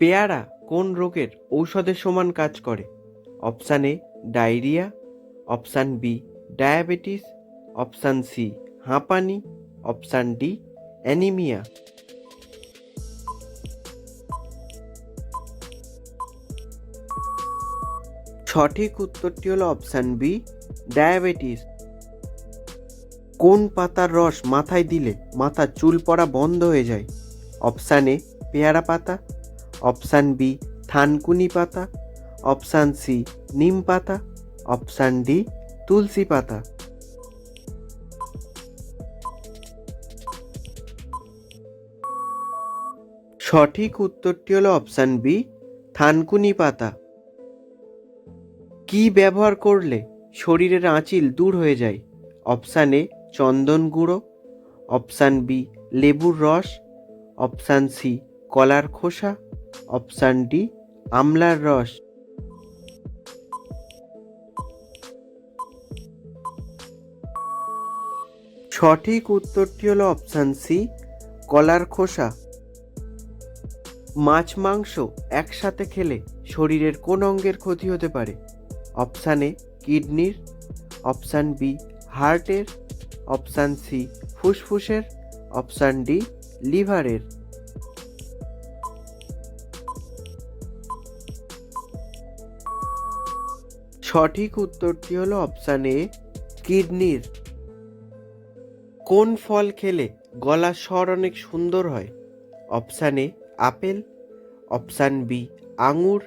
পেয়ারা কোন রোগের ঔষধের সমান কাজ করে? Option A, diarrhoea, option B, diabetes, option C, হাঁপানি, অপশান ডি, অ্যানিমিয়া। সঠিক উত্তরটি হলো অপশান বি, ডায়াবেটিস। কোন পাতার রস মাথায় দিলে মাথার চুল পড়া বন্ধ হয়ে যায়? অপশান এ, পেয়ারা পাতা। অপশান বি, থানকুনি পাতা। অপশান সি, নিম পাতা। অপশান ডি, তুলসী পাতা। সঠিক উত্তরটি হলো অপশান বি, থানকুনি পাতা। কি ব্যবহার করলে শরীরের আঁচিল দূর হয়ে যায়? অপশান এ, চন্দন গুঁড়ো। অপশান বি, লেবুর রস। অপশান সি, কলার খোসা। অপশান ডি, আমলার রস। সঠিক উত্তরটি হলো অপশান সি, কলার খোসা। মাছ, মাংস একসাথে খেলে শরীরের কোন অঙ্গের ক্ষতি হতে পারে? অপশান এ, কিডনির। অপশান বি, হার্টের। অপশান সি, ফুসফুসের। অপশান ডি, লিভারের। সঠিক উত্তরটি হলো অপশান এ কিডনির। কোন ফল খেলে গলার স্বর অনেক সুন্দর হয়? Option A apple. Option B আঙুর।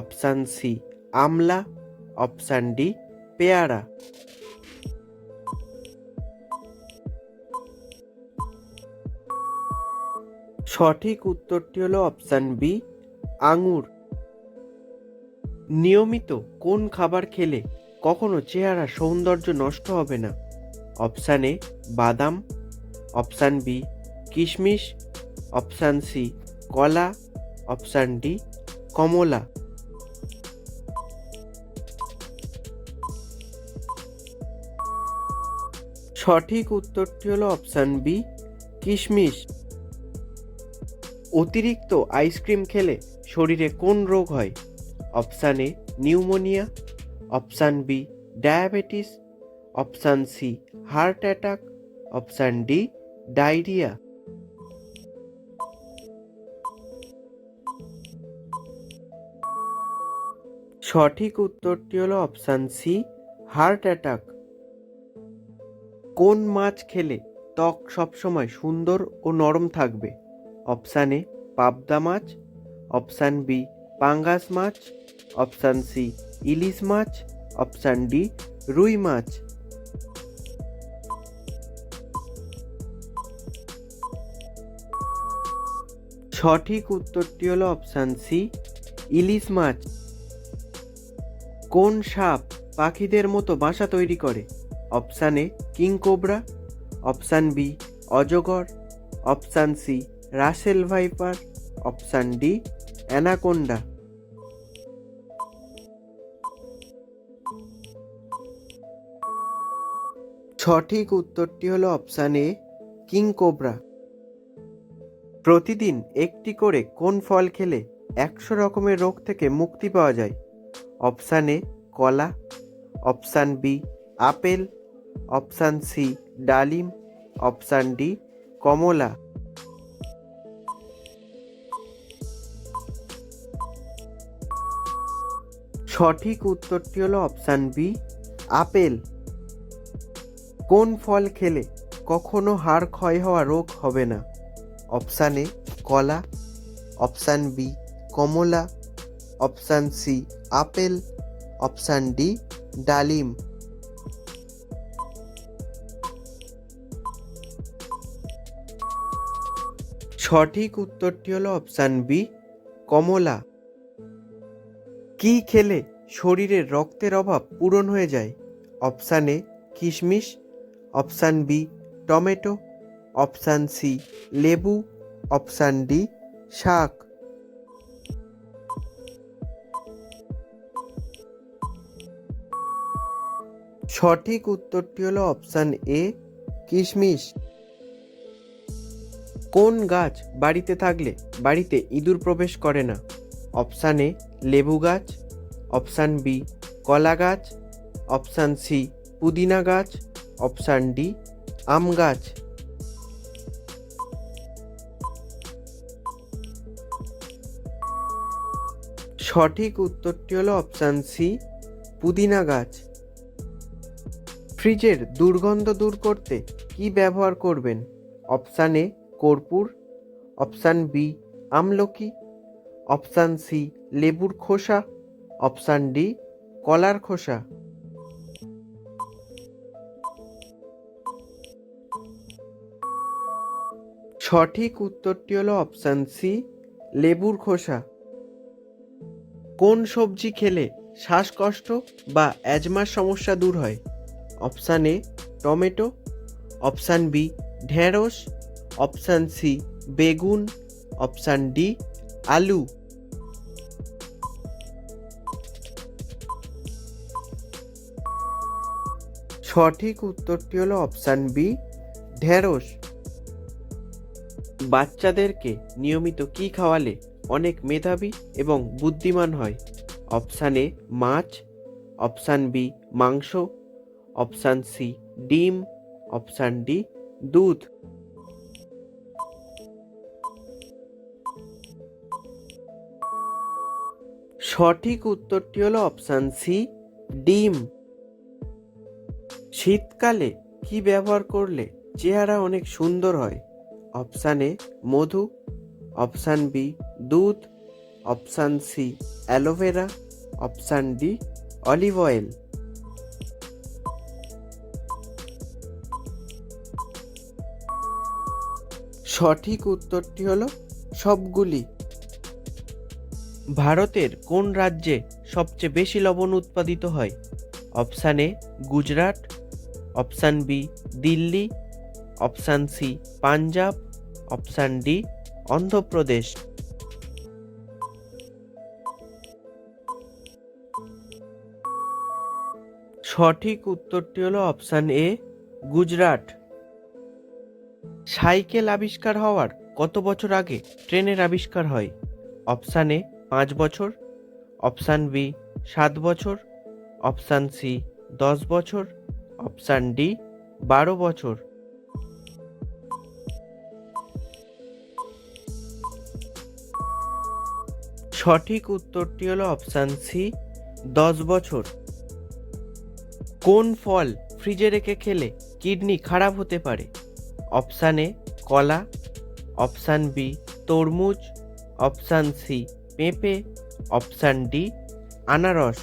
অপশান সি আমলা। অপশান ডি পেয়ারা। সঠিক উত্তরটি হলো অপশান বি আঙুর। নিয়মিত কোন খাবার খেলে কখনো চেহারা সৌন্দর্য নষ্ট হবে না? অপশান এ, বাদাম, অপশান বি, কিশমিশ, অপশান সি, কলা, অপশান ডি, কমলা। সঠিক উত্তরটি হলো অপশান বি, কিশমিশ। অতিরিক্ত আইসক্রিম খেলে শরীরে কোন রোগ হয়? Option A pneumonia, option B diabetes, option C heart attack, option D diarrhoea. সঠিক উত্তরটি হলো অপশান সি হার্ট অ্যাটাক। কোন মাছ খেলে ত্বক সবসময় সুন্দর ও নরম থাকবে? অপশান এ পাবদা মাছ, অপশান বি পাঙ্গাস মাছ, অপশান সি ইলিশ মাছ, অপশান ডি রুই মাছ। সঠিক উত্তরটি হলো অপশান সি ইলিশ মাছ। কোন সাপ পাখিদের মতো বাসা তৈরি করে? Option A king cobra, option B অজগর, option C russell viper, option D anaconda. সঠিক উত্তরটি হলো অপশান এ, কিং কোবরা। প্রতিদিন একটি করে কোন ফল খেলে একশো রকমের রোগ থেকে মুক্তি পাওয়া যায়? অপশান এ, কলা। Option B, apple. Option C, ডালিম। অপশান ডি, কমলা। সঠিক উত্তরটি হলো অপশান বি আপেল। কোন ফল খেলে কখনো হাড় ক্ষয় হওয়া রোগ হবে না? অপশান এ কলা। অপশান বি কমলা। Option C apple. Option D ডালিম। সঠিক উত্তরটি হলো অপশান বি কমলা। কি খেলে শরীরের রক্তের অভাব পূরণ হয়ে যায়? অপশান এ, কিশমিশ, option B, tomato, option C, লেবু, অপশান ডি, শাক। সঠিক উত্তরটি হলো অপশান এ, কিশমিশ। কোন গাছ বাড়িতে থাকলে বাড়িতে ইঁদুর প্রবেশ করে না? অপশান এ লেবু গাছ, অপশান বি কলা গাছ, অপশান সি পুদিনা গাছ, অপশান ডি আম গাছ। সঠিক উত্তরটি হলো অপশান সি পুদিনা গাছ। ফ্রিজের দুর্গন্ধ দূর করতে কি ব্যবহার করবেন? অপশান এ কর্পূর, অপশান বি আমলকি অপশান সি, লেবুর খোসা। অপশান ডি, কলার খোসা। সঠিক উত্তরটি হলো অপশান সি, লেবুর খোসা। কোন সবজি খেলে শ্বাসকষ্ট বা অ্যাজমার সমস্যা দূর হয়? Option A, tomato. Option B, ঢেঁড়স। অপশান সি, বেগুন। অপশান ডি আলু। সঠিক উত্তরটি হলো অপশান বি ঢেঁড়স। বাচ্চাদেরকে নিয়মিত কি খাওয়ালে অনেক মেধাবী এবং বুদ্ধিমান হয়? অপশান এ মাছ। অপশান বি মাংস। অপশান সি ডিম। অপশান ডি দুধ। সঠিক উত্তরটি হলো অপশান সি, ডিম। শীতকালে কি ব্যবহার করলে চেহারা অনেক সুন্দর হয়? অপশান এ, মধু। অপশান বি, দুধ। Option C, aloe vera. Option D, olive oil. সঠিক উত্তরটি হলো সবগুলি। ভারতের কোন রাজ্যে সবচেয়ে বেশি লবণ উৎপাদিত হয়? Option A, Gujarat, option B, Delhi, option C, Punjab, option D, Andhra Pradesh. সঠিক উত্তরটি হলো অপশান এ, গুজরাট। সাইকেল আবিষ্কার হওয়ার কত বছর আগে ট্রেনের আবিষ্কার হয়? অপশান এ পাঁচ বছর অপশান বি সাত বছর অপশান সি দশ বছর অপশান ডি বারো বছর। সঠিক উত্তরটি হলো অপশান সি দশ বছর। কোন ফল ফ্রিজে রেখে খেলে কিডনি খারাপ হতে পারে? অপশান এ কলা অপশান বি তরমুজ অপশান সি পেঁপে, অপশান ডি, আনারস।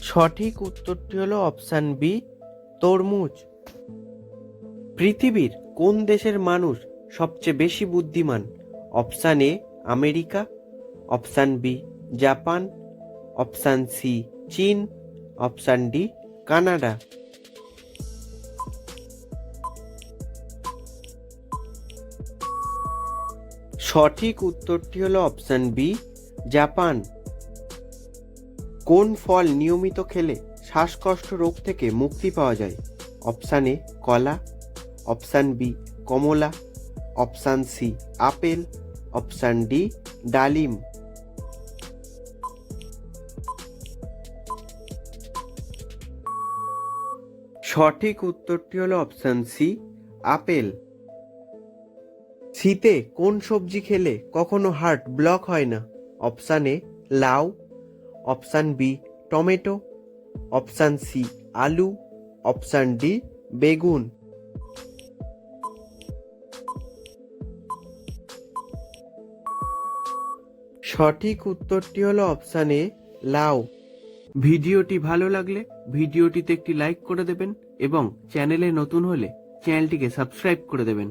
সঠিক উত্তরটি হলো অপশান বি, তরমুজ। পৃথিবীর কোন দেশের মানুষ সবচেয়ে বেশি বুদ্ধিমান? Option A, America. Option B, Japan. Option C, চীন। Option D, Canada. সঠিক উত্তরটি হলো অপশান বি জাপান। কোন ফল নিয়মিত খেলে শ্বাসকষ্ট রোগ থেকে মুক্তি পাওয়া যায়? অপশান এ কলা। অপশান বি কমলা। Option C apple. Option D ডালিম। সঠিক উত্তরটি হলো অপশান সি আপেল। শীতে কোন সবজি খেলে কখনো হার্ট ব্লক হয় না? অপশান এ, লাউ। Option B, tomato. Option C, আলু। অপশান ডি, বেগুন। সঠিক উত্তরটি হলো অপশান এ, লাউ। ভিডিওটি ভালো লাগলে ভিডিওটিতে একটি লাইক করে দেবেন এবং চ্যানেলে নতুন হলে চ্যানেলটিকে সাবস্ক্রাইব করে দেবেন।